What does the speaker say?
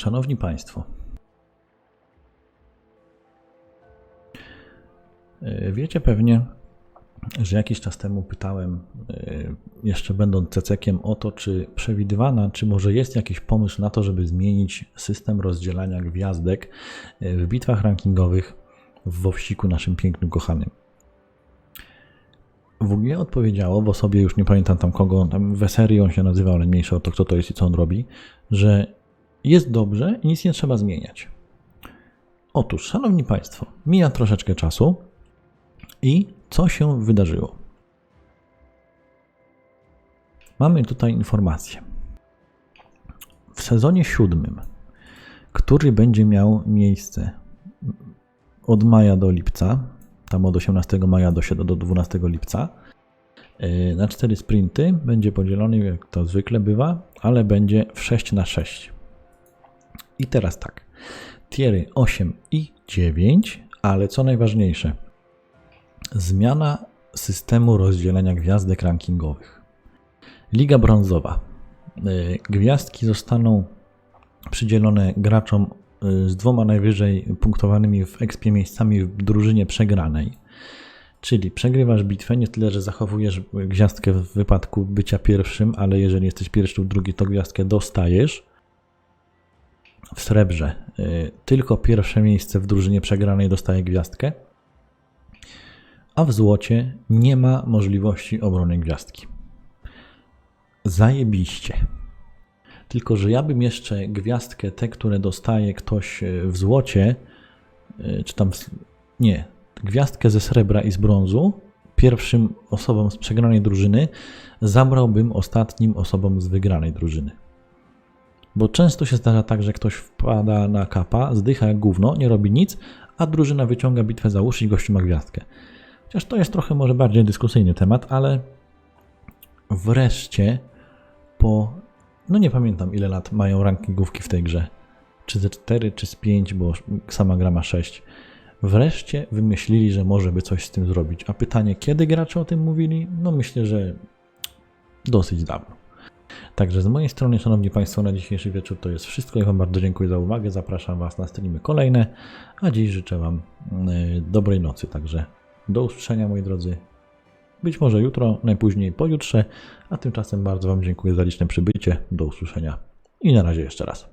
Szanowni Państwo, e, wiecie pewnie, że jakiś czas temu pytałem, e, jeszcze będąc cecekiem, o to, czy przewidywana, czy może jest jakiś pomysł na to, żeby zmienić system rozdzielania gwiazdek e, w bitwach rankingowych w Wowsiku naszym pięknym, kochanym. WG odpowiedziało w osobie, już nie pamiętam tam kogo, tam Weserii on się nazywał, ale mniejsza o to, kto to jest i co on robi, że jest dobrze i nic nie trzeba zmieniać. Otóż, szanowni państwo, mija troszeczkę czasu i co się wydarzyło? Mamy tutaj informację. W sezonie siódmym, który będzie miał miejsce od maja do lipca, tam od 18 maja do, do 12 lipca, yy, na cztery sprinty będzie podzielony, jak to zwykle bywa, ale będzie w 6 na 6. I teraz tak. Tiery 8 i 9, ale co najważniejsze, zmiana systemu rozdzielenia gwiazdek rankingowych. Liga brązowa. Y, Gwiazdki zostaną przydzielone graczom y, z dwoma najwyżej punktowanymi w ekspie miejscami w drużynie przegranej. Czyli przegrywasz bitwę, nie tyle, że zachowujesz gwiazdkę w wypadku bycia pierwszym, ale jeżeli jesteś pierwszy lub drugi, to gwiazdkę dostajesz w srebrze y, tylko pierwsze miejsce w drużynie przegranej dostaje gwiazdkę, a w złocie nie ma możliwości obrony gwiazdki. Zajebiście. Tylko, że ja bym jeszcze gwiazdkę, te, które dostaje ktoś y, w złocie, y, czy tam. w- Nie. Gwiazdkę ze srebra i z brązu, pierwszym osobom z przegranej drużyny, zabrałbym ostatnim osobom z wygranej drużyny. Bo często się zdarza tak, że ktoś wpada na kapa, zdycha jak gówno, nie robi nic, a drużyna wyciąga bitwę za uszy i gościu ma gwiazdkę. Chociaż to jest trochę może bardziej dyskusyjny temat, ale wreszcie po, no nie pamiętam ile lat mają rankingówki w tej grze, czy ze 4, czy z 5, bo sama gra ma 6. Wreszcie wymyślili, że może by coś z tym zrobić. A pytanie, kiedy gracze o tym mówili? No myślę, że dosyć dawno. Także z mojej strony, Szanowni Państwo, na dzisiejszy wieczór to jest wszystko. Ja Wam bardzo dziękuję za uwagę. Zapraszam Was na streamy kolejne, a dziś życzę Wam y, dobrej nocy. Także do usłyszenia, moi drodzy. Być może jutro, najpóźniej pojutrze, a tymczasem bardzo Wam dziękuję za liczne przybycie. Do usłyszenia i na razie jeszcze raz.